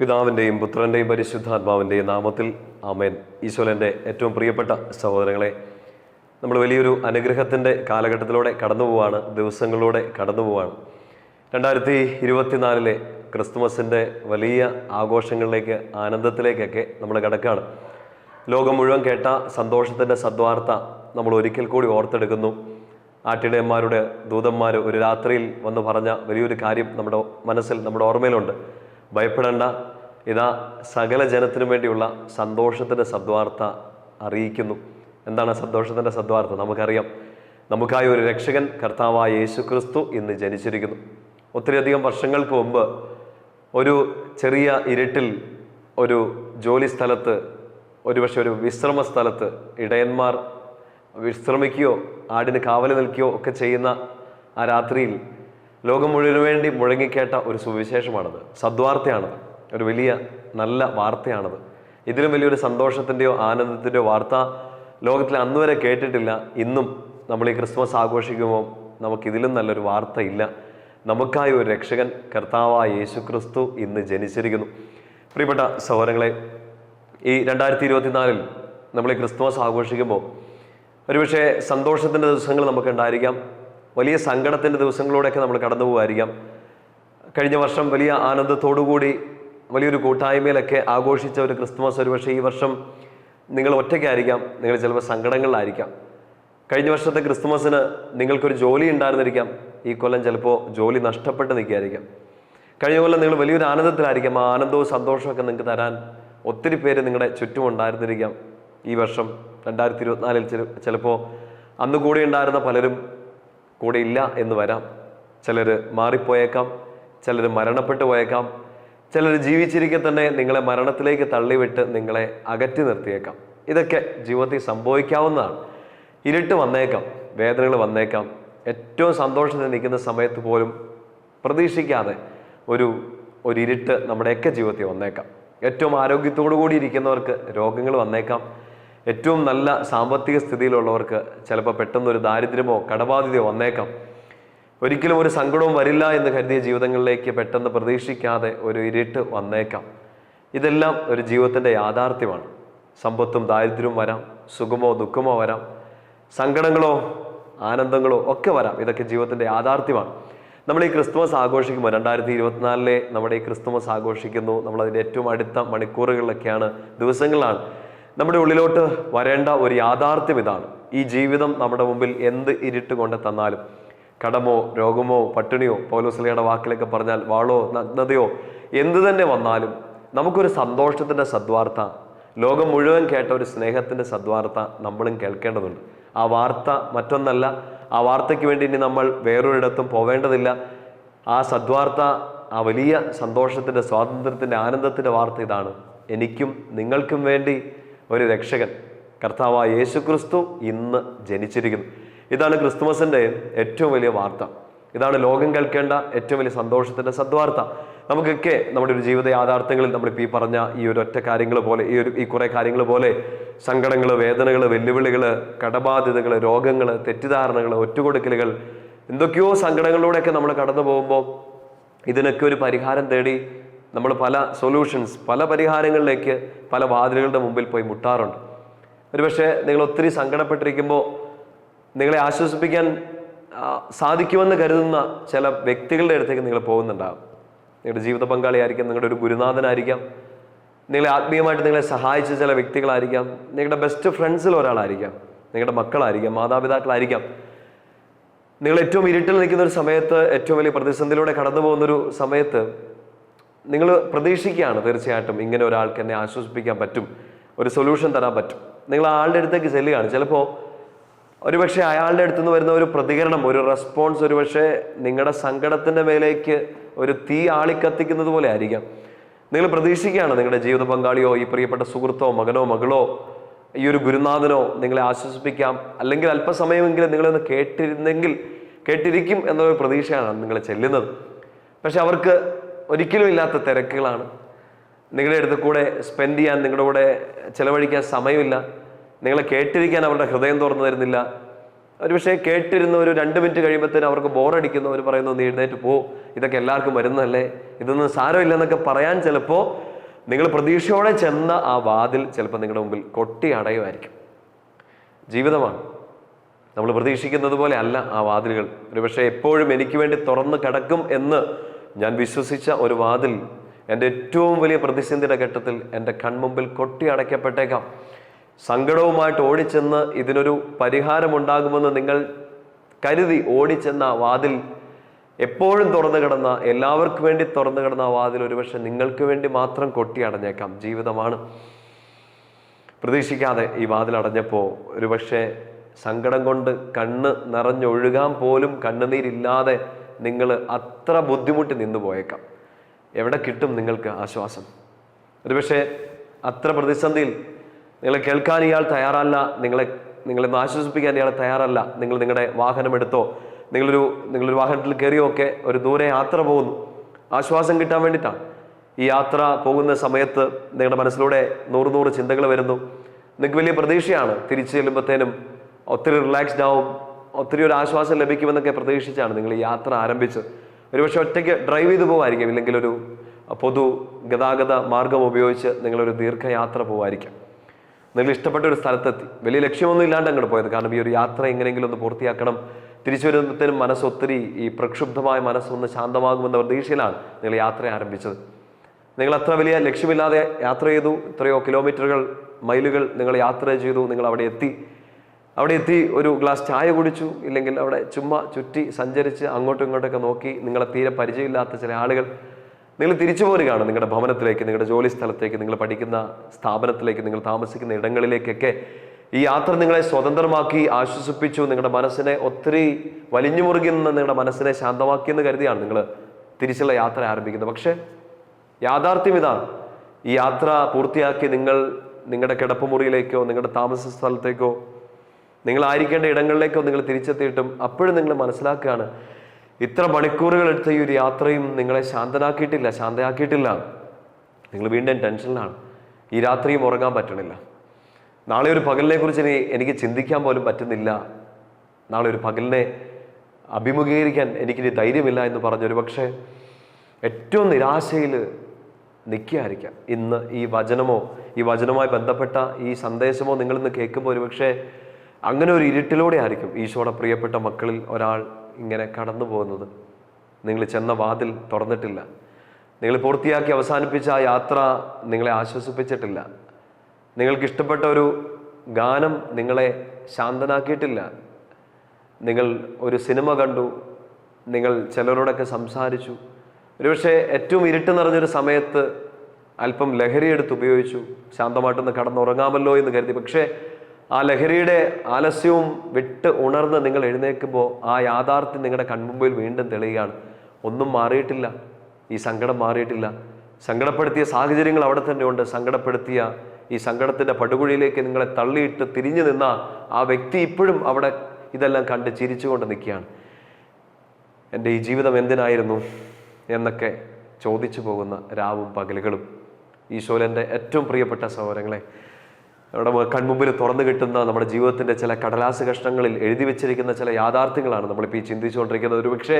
പിതാവിന്റെയും പുത്രന്റെയും പരിശുദ്ധാത്മാവിന്റെയും നാമത്തിൽ ആമേൻ. ഈശ്വരന്റെ ഏറ്റവും പ്രിയപ്പെട്ട സഹോദരങ്ങളെ നമ്മൾ വലിയൊരു അനുഗ്രഹത്തിന്റെ കാലഘട്ടത്തിലൂടെ കടന്നു പോവാണ് ദിവസങ്ങളിലൂടെ കടന്നു പോവാണ്. രണ്ടായിരത്തി ഇരുപത്തിനാലിലെ ക്രിസ്തുമസിന്റെ വലിയ ആഘോഷങ്ങളിലേക്ക് ആനന്ദത്തിലേക്കൊക്കെ നമ്മൾ കിടക്കുകയാണ് ലോകം മുഴുവൻ കേട്ട സന്തോഷത്തിന്റെ സദ്വാർത്ത നമ്മൾ ഒരിക്കൽ കൂടി ഓർത്തെടുക്കുന്നു. ആട്ടിടയന്മാരുടെ ദൂതന്മാർ ഒരു രാത്രിയിൽ വന്ന് പറഞ്ഞ വലിയൊരു കാര്യം നമ്മുടെ മനസ്സിൽ നമ്മുടെ ഓർമ്മയിലുണ്ട്. ഭയപ്പെടേണ്ട ഇതാ സകല ജനത്തിനു വേണ്ടിയുള്ള സന്തോഷത്തിന്റെ സദ്വാർത്ത അറിയിക്കുന്നു. എന്താണ് സന്തോഷത്തിന്റെ സദ്വാർത്ത? നമുക്കറിയാം. നമുക്കായി ഒരു രക്ഷകൻ കർത്താവായ യേശു ക്രിസ്തു ഇന്ന് ജനിച്ചിരിക്കുന്നു. ഒത്തിരിയധികം വർഷങ്ങൾക്ക് മുമ്പ് ഒരു ചെറിയ ഇരുട്ടിൽ ഒരു ജോലി സ്ഥലത്ത് ഒരുപക്ഷെ ഒരു വിശ്രമ സ്ഥലത്ത് ഇടയന്മാർ വിശ്രമിക്കുകയോ ആടിന് കാവൽ നിൽക്കുകയോ ഒക്കെ ചെയ്യുന്ന ആ രാത്രിയിൽ ലോകം മുഴുവൻ വേണ്ടി മുഴങ്ങിക്കേട്ട ഒരു സുവിശേഷമാണത്. സദ്വാർത്തയാണത്. ഒരു വലിയ നല്ല വാർത്തയാണത്. ഇതിലും വലിയൊരു സന്തോഷത്തിന്റെയോ ആനന്ദത്തിന്റെയോ വാർത്ത ലോകത്തിൽ അന്ന് വരെ കേട്ടിട്ടില്ല. ഇന്നും നമ്മൾ ഈ ക്രിസ്മസ് ആഘോഷിക്കുമ്പോൾ നമുക്കിതിലും നല്ലൊരു വാർത്തയില്ല. നമുക്കായി ഒരു രക്ഷകൻ കർത്താവായ യേശു ക്രിസ്തു ഇന്ന് ജനിച്ചിരിക്കുന്നു. പ്രിയപ്പെട്ട സഹോദരങ്ങളെ ഈ രണ്ടായിരത്തി ഇരുപത്തിനാലിൽ നമ്മൾ ഈ ക്രിസ്തുമസ് ആഘോഷിക്കുമ്പോൾ ഒരുപക്ഷെ സന്തോഷത്തിന്റെ ദിവസങ്ങൾ നമുക്ക് ഉണ്ടായിരിക്കാം വലിയ സങ്കടത്തിന്റെ ദിവസങ്ങളിലൂടെയൊക്കെ നമ്മൾ കടന്നു പോകുമായിരിക്കാം കഴിഞ്ഞ വർഷം വലിയ ആനന്ദത്തോടുകൂടി വലിയൊരു കൂട്ടായ്മയിലൊക്കെ ആഘോഷിച്ച ഒരു ക്രിസ്തുമസ് ഒരുപക്ഷെ ഈ വർഷം നിങ്ങൾ ഒറ്റയ്ക്കായിരിക്കാം. നിങ്ങൾ ചിലപ്പോൾ സങ്കടങ്ങളിലായിരിക്കാം. കഴിഞ്ഞ വർഷത്തെ ക്രിസ്തുമസിന് നിങ്ങൾക്കൊരു ജോലി ഉണ്ടായിരുന്നിരിക്കാം. ഈ കൊല്ലം ചിലപ്പോൾ ജോലി നഷ്ടപ്പെട്ട് നിൽക്കുകയായിരിക്കാം. കഴിഞ്ഞ കൊല്ലം നിങ്ങൾ വലിയൊരു ആനന്ദത്തിലായിരിക്കാം. ആ ആനന്ദവും സന്തോഷമൊക്കെ നിങ്ങൾക്ക് തരാൻ ഒത്തിരി പേര് നിങ്ങളുടെ ചുറ്റും ഉണ്ടായിരുന്നിരിക്കാം. ഈ വർഷം രണ്ടായിരത്തി ഇരുപത്തിനാലിൽ ചിലപ്പോൾ അന്ന് കൂടെ ഉണ്ടായിരുന്ന പലരും കൂടെ ഇല്ല എന്ന് വരാം. ചിലർ മാറിപ്പോയേക്കാം. ചിലർ മരണപ്പെട്ടു പോയേക്കാം. ചിലർ ജീവിച്ചിരിക്കെ തന്നെ നിങ്ങളെ മരണത്തിലേക്ക് തള്ളിവിട്ട് നിങ്ങളെ അകറ്റി നിർത്തിയേക്കാം. ഇതൊക്കെ ജീവിതത്തിൽ സംഭവിക്കാവുന്നതാണ്. ഇരുട്ട് വന്നേക്കാം വേദനകൾ വന്നേക്കാം. ഏറ്റവും സന്തോഷത്തിൽ നിൽക്കുന്ന സമയത്ത് പോലും പ്രതീക്ഷിക്കാതെ ഒരു ഒരു ഇരുട്ട് നമ്മുടെയൊക്കെ ജീവിതത്തിൽ വന്നേക്കാം. ഏറ്റവും ആരോഗ്യത്തോടു കൂടി ഇരിക്കുന്നവർക്ക് രോഗങ്ങൾ വന്നേക്കാം. ഏറ്റവും നല്ല സാമ്പത്തിക സ്ഥിതിയിലുള്ളവർക്ക് ചിലപ്പോൾ പെട്ടെന്നൊരു ദാരിദ്ര്യമോ കടബാധ്യതയോ വന്നേക്കാം. ഒരിക്കലും ഒരു സങ്കടവും വരില്ല എന്ന് കരുതിയ ജീവിതങ്ങളിലേക്ക് പെട്ടെന്ന് പ്രതീക്ഷിക്കാതെ ഒരു ഇരുട്ട് വന്നേക്കാം. ഇതെല്ലാം ഒരു ജീവിതത്തിന്റെ യാഥാർത്ഥ്യമാണ്. സമ്പത്തും ദാരിദ്ര്യവും വരാം സുഖമോ ദുഃഖമോ വരാം സങ്കടങ്ങളോ ആനന്ദങ്ങളോ ഒക്കെ വരാം. ഇതൊക്കെ ജീവിതത്തിന്റെ യാഥാർത്ഥ്യമാണ്. നമ്മൾ ഈ ക്രിസ്തുമസ് ആഘോഷിക്കുമ്പോൾ രണ്ടായിരത്തി ഇരുപത്തിനാലിലെ നമ്മുടെ ഈ ക്രിസ്തുമസ് ആഘോഷിക്കുന്നു. നമ്മളതിന്റെ ഏറ്റവും അടുത്ത മണിക്കൂറുകളിലൊക്കെയാണ് ദിവസങ്ങളാണ് നമ്മുടെ ഉള്ളിലോട്ട് വരേണ്ട ഒരു യാഥാർത്ഥ്യം ഇതാണ്. ഈ ജീവിതം നമ്മുടെ മുമ്പിൽ എന്ത് ഇരുട്ട് കൊണ്ട് തന്നാലും കടമോ രോഗമോ പട്ടിണിയോ പൗലോസ്ലിയുടെ വാക്കിലൊക്കെ പറഞ്ഞാൽ വാളോ നഗ്നതയോ എന്തു തന്നെ വന്നാലും നമുക്കൊരു സന്തോഷത്തിന്റെ സദ്വാർത്ത ലോകം മുഴുവൻ കേട്ട ഒരു സ്നേഹത്തിന്റെ സദ്വാർത്ത നമ്മളും കേൾക്കേണ്ടതുണ്ട്. ആ വാർത്ത മറ്റൊന്നല്ല ആ വാർത്തയ്ക്ക് വേണ്ടി ഇനി നമ്മൾ വേറൊരിടത്തും പോവേണ്ടതില്ല. ആ സദ്വാർത്ത ആ വലിയ സന്തോഷത്തിന്റെ സ്വാതന്ത്ര്യത്തിന്റെ ആനന്ദത്തിന്റെ വാർത്ത ഇതാണ്. എനിക്കും നിങ്ങൾക്കും വേണ്ടി ഒരു രക്ഷകൻ കർത്താവായ യേശുക്രിസ്തു ഇന്ന് ജനിച്ചിരിക്കുന്നു. ഇതാണ് ക്രിസ്തുമസിന്റെ ഏറ്റവും വലിയ വാർത്ത. ഇതാണ് ലോകം കേൾക്കേണ്ട ഏറ്റവും വലിയ സന്തോഷത്തിന്റെ സദ്വാർത്ത. നമുക്കൊക്കെ നമ്മുടെ ഒരു ജീവിത യാഥാർത്ഥ്യങ്ങളിൽ നമ്മളിപ്പോൾ ഈ പറഞ്ഞ ഈ ഒരു ഒറ്റ കാര്യങ്ങൾ പോലെ ഈ ഒരു ഈ കുറേ കാര്യങ്ങൾ പോലെ സങ്കടങ്ങൾ വേദനകൾ വെല്ലുവിളികൾ കടബാധ്യതകൾ രോഗങ്ങൾ തെറ്റിദ്ധാരണകൾ ഒറ്റുകൊടുക്കലുകൾ എന്തൊക്കെയോ സങ്കടങ്ങളിലൂടെയൊക്കെ നമ്മൾ കടന്നു പോകുമ്പോൾ ഇതിനൊക്കെ ഒരു പരിഹാരം തേടി നമ്മൾ പല സൊല്യൂഷൻസ് പല പരിഹാരങ്ങളിലേക്ക് പല വാതിലുകളുടെ മുമ്പിൽ പോയി മുട്ടാറുണ്ട്. ഒരുപക്ഷെ നിങ്ങൾ ഒത്തിരി സങ്കടപ്പെട്ടിരിക്കുമ്പോൾ നിങ്ങളെ ആശ്വസിപ്പിക്കാൻ സാധിക്കുമെന്ന് കരുതുന്ന ചില വ്യക്തികളുടെ അടുത്തേക്ക് നിങ്ങൾ പോകുന്നുണ്ടാകും നിങ്ങളുടെ ജീവിത പങ്കാളിയായിരിക്കാം നിങ്ങളുടെ ഒരു ഗുരുനാഥനായിരിക്കാം. നിങ്ങളെ ആത്മീയമായിട്ട് നിങ്ങളെ സഹായിച്ച ചില വ്യക്തികളായിരിക്കാം. നിങ്ങളുടെ ബെസ്റ്റ് ഫ്രണ്ട്സിൽ ഒരാളായിരിക്കാം. നിങ്ങളുടെ മക്കളായിരിക്കാം മാതാപിതാക്കളായിരിക്കാം. നിങ്ങൾ ഏറ്റവും ഇരുട്ടിൽ നിൽക്കുന്ന ഒരു സമയത്ത് ഏറ്റവും വലിയ പ്രതിസന്ധിയിലൂടെ കടന്നു പോകുന്നൊരു സമയത്ത് നിങ്ങൾ പ്രതീക്ഷിക്കുകയാണ് തീർച്ചയായിട്ടും ഇങ്ങനെ ഒരാൾക്ക് എന്നെ ആശ്വസിപ്പിക്കാൻ പറ്റും ഒരു സൊല്യൂഷൻ തരാൻ പറ്റും. നിങ്ങൾ ആളുടെ അടുത്തേക്ക് ചെല്ലുകയാണ്. ചിലപ്പോൾ ഒരുപക്ഷെ അയാളുടെ അടുത്ത് നിന്ന് വരുന്ന ഒരു പ്രതികരണം ഒരു റെസ്പോൺസ് ഒരുപക്ഷെ നിങ്ങളുടെ സങ്കടത്തിന്റെ മേലേക്ക് ഒരു തീ ആളിക്കത്തിക്കുന്നത് പോലെ ആയിരിക്കാം. നിങ്ങൾ പ്രതീക്ഷിക്കുകയാണ് നിങ്ങളുടെ ജീവിത പങ്കാളിയോ ഈ പ്രിയപ്പെട്ട സുഹൃത്തോ മകനോ മകളോ ഈ ഒരു ഗുരുനാഥനോ നിങ്ങളെ ആശ്വസിപ്പിക്കാം? അല്ലെങ്കിൽ അല്പസമയമെങ്കിലും നിങ്ങളൊന്ന് കേട്ടിരുന്നെങ്കിൽ കേട്ടിരിക്കും എന്നൊരു പ്രതീക്ഷയാണ് നിങ്ങൾ ചെല്ലുന്നത്. പക്ഷെ അവർക്ക് ഒരിക്കലും ഇല്ലാത്ത തിരക്കുകളാണ്. നിങ്ങളുടെ അടുത്ത് കൂടെ സ്പെൻഡ് ചെയ്യാൻ നിങ്ങളുടെ കൂടെ ചിലവഴിക്കാൻ സമയമില്ല. നിങ്ങളെ കേട്ടിരിക്കാൻ അവരുടെ ഹൃദയം തുറന്നു തരുന്നില്ല. ഒരു പക്ഷേ കേട്ടിരുന്ന ഒരു രണ്ട് മിനിറ്റ് കഴിയുമ്പോഴത്തേനും അവർക്ക് ബോറടിക്കുന്നു അവർ പറയുന്നു നീ എഴുന്നേറ്റ് പോ ഇതൊക്കെ എല്ലാവർക്കും വരുന്നതല്ലേ? ഇതൊന്നും സാരമില്ല എന്നൊക്കെ പറയാൻ ചിലപ്പോൾ നിങ്ങൾ പ്രതീക്ഷയോടെ ചെന്ന ആ വാതിൽ ചിലപ്പോൾ നിങ്ങളുടെ മുമ്പിൽ കൊട്ടി അടയുമായിരിക്കും. ജീവിതമാണ്. നമ്മൾ പ്രതീക്ഷിക്കുന്നത് പോലെ അല്ല ആ വാതിലുകൾ. ഒരുപക്ഷെ എപ്പോഴും എനിക്ക് വേണ്ടി തുറന്ന് കിടക്കും എന്ന് ഞാൻ വിശ്വസിച്ച ഒരു വാതിൽ എന്റെ ഏറ്റവും വലിയ പ്രതിസന്ധിയുടെ ഘട്ടത്തിൽ എന്റെ കൺമുമ്പിൽ കൊട്ടി അടയ്ക്കപ്പെട്ടേക്കാം. സങ്കടവുമായിട്ട് ഓടിച്ചെന്ന് ഇതിനൊരു പരിഹാരമുണ്ടാകുമെന്ന് നിങ്ങൾ കരുതി ഓടിച്ചെന്ന വാതിൽ എപ്പോഴും തുറന്നു കിടന്ന എല്ലാവർക്കും വേണ്ടി തുറന്നു കിടന്ന വാതിൽ ഒരുപക്ഷെ നിങ്ങൾക്ക് വേണ്ടി മാത്രം കൊട്ടി അടഞ്ഞേക്കാം. ജീവിതമാണ്. പ്രതീക്ഷിക്കാതെ ഈ വാതിൽ അടഞ്ഞപ്പോൾ ഒരുപക്ഷെ സങ്കടം കൊണ്ട് കണ്ണ് നിറഞ്ഞൊഴുകാൻ പോലും കണ്ണുനീരില്ലാതെ നിങ്ങൾ അത്ര ബുദ്ധിമുട്ടി നിന്ന് പോയേക്കാം. എവിടെ കിട്ടും നിങ്ങൾക്ക് ആശ്വാസം? ഒരുപക്ഷെ അത്ര പ്രതിസന്ധിയിൽ നിങ്ങളെ കേൾക്കാൻ ഇയാൾ തയ്യാറല്ല. നിങ്ങളെ നിങ്ങളെ ആശ്വസിപ്പിക്കാൻ ഇയാൾ തയ്യാറല്ല. നിങ്ങൾ നിങ്ങളുടെ വാഹനം എടുത്തോ നിങ്ങളൊരു നിങ്ങളൊരു വാഹനത്തിൽ കയറിയോ ഒക്കെ ഒരു ദൂരെ യാത്ര പോകുന്നു. ആശ്വാസം കിട്ടാൻ വേണ്ടിയിട്ടാണ് ഈ യാത്ര പോകുന്ന സമയത്ത് നിങ്ങളുടെ മനസ്സിലൂടെ നൂറ് നൂറ് ചിന്തകൾ വരുന്നു. നിങ്ങൾക്ക് വലിയ പ്രതീക്ഷയാണ്. തിരിച്ചു ചെല്ലുമ്പോഴത്തേനും ഒത്തിരി റിലാക്സ്ഡ് ആവും. ഒത്തിരി ഒരു ആശ്വാസം ലഭിക്കുമെന്നൊക്കെ പ്രതീക്ഷിച്ചാണ് നിങ്ങൾ ഈ യാത്ര ആരംഭിച്ചത്. ഒരുപക്ഷെ ഒറ്റയ്ക്ക് ഡ്രൈവ് ചെയ്ത് പോകുമായിരിക്കും ഇല്ലെങ്കിൽ ഒരു പൊതു ഗതാഗത മാർഗം ഉപയോഗിച്ച് നിങ്ങളൊരു ദീർഘയാത്ര പോകായിരിക്കും നിങ്ങൾ ഇഷ്ടപ്പെട്ട ഒരു സ്ഥലത്തെത്തി. വലിയ ലക്ഷ്യമൊന്നും ഇല്ലാണ്ട് അങ്ങോട്ട് പോയത്. കാരണം ഈ ഒരു യാത്ര എങ്ങനെയെങ്കിലും ഒന്ന് പൂർത്തിയാക്കണം. തിരിച്ചു വരുമ്പോഴത്തേനും മനസ്സൊത്തിരി ഈ പ്രക്ഷുബ്ധമായ മനസ്സൊന്ന് ശാന്തമാകുമെന്ന പ്രതീക്ഷയിലാണ് നിങ്ങൾ യാത്ര ആരംഭിച്ചത്. നിങ്ങൾ അത്ര വലിയ ലക്ഷ്യമില്ലാതെ യാത്ര ചെയ്തു. എത്രയോ കിലോമീറ്ററുകൾ മൈലുകൾ നിങ്ങൾ യാത്ര ചെയ്തു. നിങ്ങൾ അവിടെ എത്തി. അവിടെ എത്തി ഒരു ഗ്ലാസ് ചായ കുടിച്ചു. ഇല്ലെങ്കിൽ അവിടെ ചുമ്മാ ചുറ്റി സഞ്ചരിച്ച് അങ്ങോട്ടും ഇങ്ങോട്ടൊക്കെ നോക്കി. നിങ്ങളെ തീരെ പരിചയമില്ലാത്ത ചില ആളുകൾ നിങ്ങൾ തിരിച്ചു പോരുകയാണ് നിങ്ങളുടെ ഭവനത്തിലേക്ക് നിങ്ങളുടെ ജോലി സ്ഥലത്തേക്ക് നിങ്ങൾ പഠിക്കുന്ന സ്ഥാപനത്തിലേക്ക് നിങ്ങൾ താമസിക്കുന്ന ഇടങ്ങളിലേക്കൊക്കെ ഈ യാത്ര നിങ്ങളെ സ്വതന്ത്രമാക്കി ആശ്വസിപ്പിച്ചു നിങ്ങളുടെ മനസ്സിനെ ഒത്തിരി വലിഞ്ഞു മുറുകി നിന്ന് നിങ്ങളുടെ മനസ്സിനെ ശാന്തമാക്കിയെന്ന് കരുതിയാണ് നിങ്ങൾ തിരിച്ചുള്ള യാത്ര ആരംഭിക്കുന്നത്. പക്ഷേ യാഥാർത്ഥ്യം ഇതാണ് ഈ യാത്ര പൂർത്തിയാക്കി നിങ്ങൾ നിങ്ങളുടെ കിടപ്പുമുറിയിലേക്കോ നിങ്ങളുടെ താമസ സ്ഥലത്തേക്കോ നിങ്ങൾ ആയിരിക്കേണ്ട ഇടങ്ങളിലേക്കോ നിങ്ങൾ തിരിച്ചെത്തിയിട്ടും അപ്പോഴും നിങ്ങൾ മനസ്സിലാക്കുകയാണ് ഇത്ര മണിക്കൂറുകൾ എടുത്ത ഈ ഒരു യാത്രയും നിങ്ങളെ ശാന്തനാക്കിയിട്ടില്ല ശാന്തയാക്കിയിട്ടില്ല. നിങ്ങൾ വീണ്ടും ടെൻഷനിലാണ്. ഈ രാത്രിയും ഉറങ്ങാൻ പറ്റണില്ല. നാളെ ഒരു പകലിനെ കുറിച്ച് ഇനി എനിക്ക് ചിന്തിക്കാൻ പോലും പറ്റുന്നില്ല. നാളെ ഒരു പകലിനെ അഭിമുഖീകരിക്കാൻ എനിക്കിനി ധൈര്യമില്ല എന്ന് പറഞ്ഞൊരു പക്ഷേ ഏറ്റവും നിരാശയിൽ നിൽക്കുകയായിരിക്കാം. ഇന്ന് ഈ വചനമോ ഈ വചനവുമായി ബന്ധപ്പെട്ട ഈ സന്ദേശമോ നിങ്ങളിന്ന് കേൾക്കുമ്പോൾ ഒരുപക്ഷെ അങ്ങനെ ഒരു ഇരുട്ടിലൂടെ ആയിരിക്കും ഈശോയുടെ പ്രിയപ്പെട്ട മക്കളിൽ ഒരാൾ ഇങ്ങനെ കടന്നു പോകുന്നത്. നിങ്ങൾ ചെന്ന വാതിൽ തുറന്നിട്ടില്ല. നിങ്ങൾ പൂർത്തിയാക്കി അവസാനിപ്പിച്ച ആ യാത്ര നിങ്ങളെ ആശ്വസിപ്പിച്ചിട്ടില്ല. നിങ്ങൾക്ക് ഇഷ്ടപ്പെട്ട ഒരു ഗാനം നിങ്ങളെ ശാന്തനാക്കിയിട്ടില്ല. നിങ്ങൾ ഒരു സിനിമ കണ്ടു. നിങ്ങൾ ചിലരോടൊക്കെ സംസാരിച്ചു. ഒരുപക്ഷെ ഏറ്റവും ഇരുട്ട് നിറഞ്ഞൊരു സമയത്ത് അല്പം ലഹരിയെടുത്ത് ഉപയോഗിച്ചു. ശാന്തമായിട്ടൊന്ന് കടന്നുറങ്ങാമല്ലോ എന്ന് കരുതി. പക്ഷേ ആ ലഹരിയുടെ ആലസ്യവും വിട്ട് ഉണർന്ന് നിങ്ങൾ എഴുന്നേൽക്കുമ്പോൾ ആ യാഥാർത്ഥ്യം നിങ്ങളുടെ കൺമുമ്പിൽ വീണ്ടും തെളിയുകയാണ്. ഒന്നും മാറിയിട്ടില്ല. ഈ സങ്കടം മാറിയിട്ടില്ല. സങ്കടപ്പെടുത്തിയ സാഹചര്യങ്ങൾ അവിടെ തന്നെ ഉണ്ട് സങ്കടപ്പെടുത്തിയ ഈ സങ്കടത്തിന്റെ പടുകുഴിയിലേക്ക് നിങ്ങളെ തള്ളിയിട്ട് തിരിഞ്ഞു നിന്ന ആ വ്യക്തി ഇപ്പോഴും അവിടെ ഇതെല്ലാം കണ്ട് ചിരിച്ചുകൊണ്ട് നിൽക്കുകയാണ്. എന്റെ ഈ ജീവിതം എന്തിനായിരുന്നു? എന്നൊക്കെ ചോദിച്ചു പോകുന്ന രാവും പകലുകളും. ഈശോലന്റെ ഏറ്റവും പ്രിയപ്പെട്ട സഹോദരങ്ങളെ നമ്മുടെ കൺമുമ്പിൽ തുറന്നു കിട്ടുന്ന നമ്മുടെ ജീവിതത്തിന്റെ ചില കടലാസ കഷ്ണങ്ങളിൽ എഴുതി വെച്ചിരിക്കുന്ന ചില യാഥാർത്ഥ്യങ്ങളാണ് നമ്മളിപ്പോൾ ഈ ചിന്തിച്ചുകൊണ്ടിരിക്കുന്നത്. ഒരു പക്ഷേ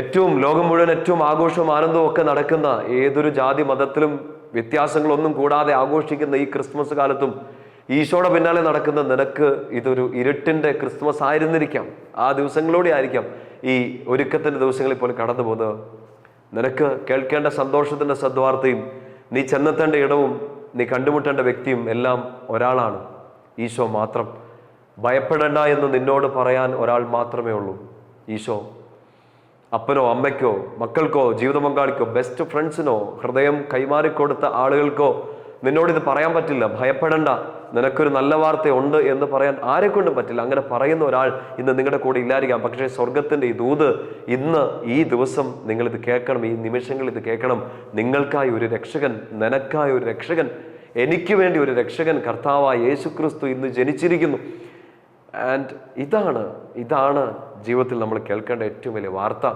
ഏറ്റവും ലോകം മുഴുവൻ ഏറ്റവും ആഘോഷവും ആനന്ദവും ഒക്കെ നടക്കുന്ന ഏതൊരു ജാതി മതത്തിലും വ്യത്യാസങ്ങളൊന്നും കൂടാതെ ആഘോഷിക്കുന്ന ഈ ക്രിസ്മസ് കാലത്തും ഈശോടെ പിന്നാലെ നടക്കുന്ന നിനക്ക് ഇതൊരു ഇരുട്ടിന്റെ ക്രിസ്മസ് ആയിരുന്നിരിക്കാം. ആ ദിവസങ്ങളിലൂടെ ആയിരിക്കാം ഈ ഒരുക്കത്തിന്റെ ദിവസങ്ങളിൽ പോലും കടന്നു പോകുന്നത്. നിനക്ക് കേൾക്കേണ്ട സന്തോഷത്തിന്റെ സദ്വാർത്തയും നീ ചെന്നെത്തേണ്ട ഇടവും നീ കണ്ടുമുട്ടേണ്ട വ്യക്തിയും എല്ലാം ഒരാളാണ്. ഈശോ മാത്രം. ഭയപ്പെടേണ്ട എന്ന് നിന്നോട് പറയാൻ ഒരാൾ മാത്രമേ ഉള്ളൂ. ഈശോ അപ്പനോ അമ്മയ്ക്കോ മക്കൾക്കോ ജീവിത പങ്കാളിക്കോ ബെസ്റ്റ് ഫ്രണ്ട്സിനോ ഹൃദയം കൈമാറിക്കൊടുത്ത ആളുകൾക്കോ നിന്നോട് ഇത് പറയാൻ പറ്റില്ല. ഭയപ്പെടണ്ട. നിനക്കൊരു നല്ല വാർത്ത ഉണ്ട് എന്ന് പറയാൻ ആരെ കൊണ്ടും പറ്റില്ല. അങ്ങനെ പറയുന്ന ഒരാൾ ഇന്ന് നിങ്ങളുടെ കൂടെ ഇല്ലായിരിക്കാം. പക്ഷേ സ്വർഗത്തിന്റെ ഈ ദൂത് ഇന്ന് ഈ ദിവസം നിങ്ങൾ ഇത് കേൾക്കണം. ഈ നിമിഷങ്ങൾ ഇത് കേൾക്കണം. നിങ്ങൾക്കായി ഒരു രക്ഷകൻ നിനക്കായി ഒരു രക്ഷകൻ എനിക്ക് വേണ്ടി ഒരു രക്ഷകൻ കർത്താവായ യേശുക്രിസ്തു ഇന്ന് ജനിച്ചിരിക്കുന്നു. ആൻഡ് ഇതാണ് ഇതാണ് ജീവിതത്തിൽ നമ്മൾ കേൾക്കേണ്ട ഏറ്റവും വലിയ വാർത്ത.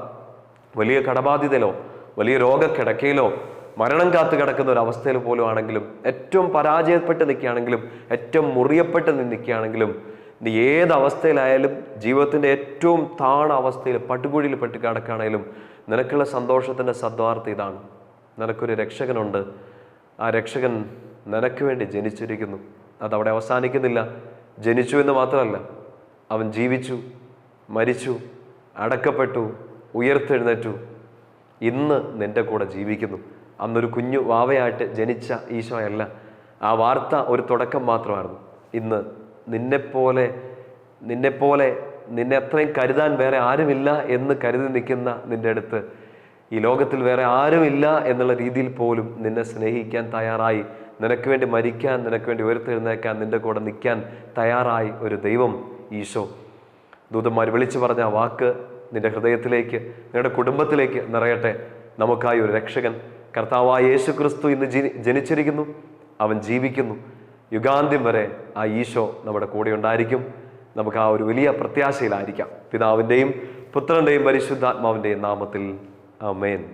വലിയ കടബാധ്യതയിലോ വലിയ രോഗക്കിടക്കയിലോ മരണം കാത്തു കിടക്കുന്ന ഒരു അവസ്ഥയിൽ പോലും ആണെങ്കിലും ഏറ്റവും പരാജയപ്പെട്ട് നിൽക്കുകയാണെങ്കിലും ഏറ്റവും മുറിയപ്പെട്ട് നിൽക്കുകയാണെങ്കിലും നീ ഏത് അവസ്ഥയിലായാലും ജീവിതത്തിന്റെ ഏറ്റവും താണ അവസ്ഥയിൽ പട്ടുകുഴിയിൽ പെട്ട് കിടക്കുകയാണെങ്കിലും നിനക്കുള്ള സന്തോഷത്തിന്റെ സദ്വാർത്ഥ ഇതാണ്. നിനക്കൊരു രക്ഷകനുണ്ട്. ആ രക്ഷകൻ നിനക്ക് വേണ്ടി ജനിച്ചിരിക്കുന്നു. അതവിടെ അവസാനിക്കുന്നില്ല. ജനിച്ചു എന്ന് മാത്രമല്ല അവൻ ജീവിച്ചു മരിച്ചു അടക്കപ്പെട്ടു ഉയർത്തെഴുന്നേറ്റു. ഇന്ന് നിന്റെ കൂടെ ജീവിക്കുന്നു. അന്നൊരു കുഞ്ഞു വാവയായിട്ട് ജനിച്ച ഈശോയല്ല. ആ വാർത്ത ഒരു തുടക്കം മാത്രമായിരുന്നു. ഇന്ന് നിന്നെപ്പോലെ നിന്നെപ്പോലെ നിന്നെ അത്രയും കരുതാൻ വേറെ ആരുമില്ല എന്ന് കരുതി നിൽക്കുന്ന നിന്റെ അടുത്ത് ഈ ലോകത്തിൽ വേറെ ആരുമില്ല എന്നുള്ള രീതിയിൽ പോലും നിന്നെ സ്നേഹിക്കാൻ തയ്യാറായി. നിനക്ക് വേണ്ടി മരിക്കാൻ നിനക്ക് വേണ്ടി ഉയർത്തെഴുന്നേക്കാൻ നിന്റെ കൂടെ നിൽക്കാൻ തയ്യാറായി ഒരു ദൈവം ഈശോ. ദൂതന്മാർ വിളിച്ചു പറഞ്ഞ വാക്ക് നിന്റെ ഹൃദയത്തിലേക്ക് നിങ്ങളുടെ കുടുംബത്തിലേക്ക് നിറയട്ടെ. നമുക്കായി ഒരു രക്ഷകൻ കർത്താവായ യേശു ക്രിസ്തു ഇന്ന് ജനി- ജനിച്ചിരിക്കുന്നു. അവൻ ജീവിക്കുന്നു. യുഗാന്ത്യം വരെ ആ ഈശോ നമ്മുടെ കൂടെ ഉണ്ടായിരിക്കും. നമുക്ക് ആ ഒരു വലിയ പ്രത്യാശയിലായിരിക്കാം. പിതാവിന്റെയും പുത്രന്റെയും പരിശുദ്ധാത്മാവിന്റെയും നാമത്തിൽ. ആമേൻ.